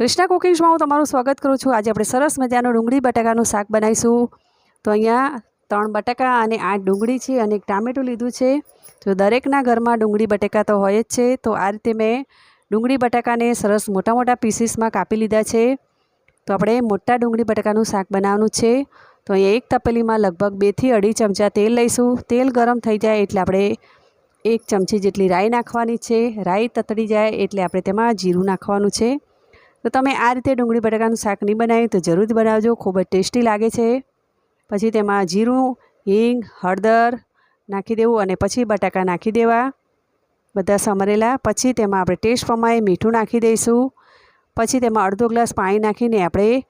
કૃષ્ણા કુકિંગ્સમાં હું તમારું સ્વાગત કરું છું. આજે આપણે સરસ મજાનું ડુંગળી બટાકાનું શાક બનાવીશું. તો અહીંયા ત્રણ બટાકા અને આઠ ડુંગળી છે અને એક ટામેટું લીધું છે. તો દરેકના ઘરમાં ડુંગળી બટાકા તો હોય જ છે. તો આ રીતે મેં ડુંગળી બટાકાને સરસ મોટા મોટા પીસીસમાં કાપી લીધા છે. તો આપણે મોટા ડુંગળી બટાકાનું શાક બનાવવાનું છે. તો અહીંયા એક તપેલીમાં લગભગ બેથી અઢી ચમચા તેલ લઈશું. તેલ ગરમ થઈ જાય એટલે આપણે એક ચમચી જેટલી રાઈ નાખવાની છે. રાઈ તતડી જાય એટલે આપણે તેમાં જીરું નાખવાનું છે. તો તમે આ રીતે ડુંગળી બટાકાનું શાક નહીં બનાવ્યું તો જરૂરથી બનાવજો. ખૂબ જ ટેસ્ટી લાગે છે. પછી તેમાં જીરું, હિંગ, હળદર નાખી દેવું અને પછી બટાકા નાખી દેવા. બધા સમરેલા. પછી તેમાં આપણે ટેસ્ટ પ્રમાણે મીઠું નાખી દઈશું. પછી તેમાં અડધો ગ્લાસ પાણી નાખીને આપણે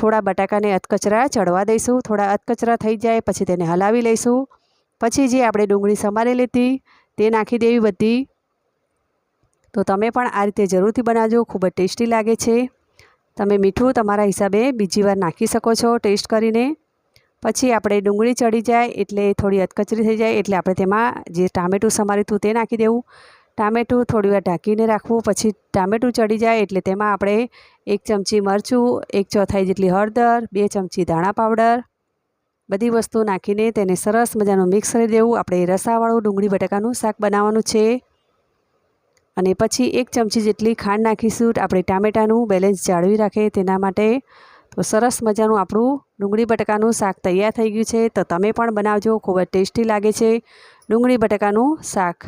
થોડા બટાકાને અધકચરા ચડવા દઈશું. થોડા અધકચરા થઈ જાય પછી તેને હલાવી લઈશું. પછી જે આપણે ડુંગળી સમારેલી હતી તે નાખી દેવી બધી. તો તમે પણ આ રીતે જરૂરથી બનાવજો, ખૂબ જ ટેસ્ટી લાગે છે. તમે મીઠું તમારા હિસાબે બીજી વાર નાખી શકો છો ટેસ્ટ કરીને. પછી આપણે ડુંગળી ચડી જાય એટલે થોડી અધકચરી થઈ જાય એટલે આપણે તેમાં જે ટામેટું સમારી હતું તે નાખી દેવું. ટામેટું થોડીવાર ઢાંકીને રાખવું, પછી ટામેટું ચડી જાય એટલે તેમાં આપણે એક ચમચી મરચું, એક ચોથાઈ જેટલી હળદર, બે ચમચી ધાણા પાવડર, બધી વસ્તુ નાખીને તેને સરસ મજાનું મિક્સ કરી દેવું. આપણે રસાવાળું ડુંગળી બટાકાનું શાક બનાવવાનું છે. અને પછી એક ચમચી જેટલી ખાંડ નાખીશું. આપણે ટામેટાનું બેલેન્સ જાળવી રાખે તેના માટે. તો સરસ મજાનું આપણું ડુંગળી બટાકાનું શાક તૈયાર થઈ ગયું છે. તો તમે પણ બનાવજો, ખૂબ જ ટેસ્ટી લાગે છે ડુંગળી બટાકાનું શાક.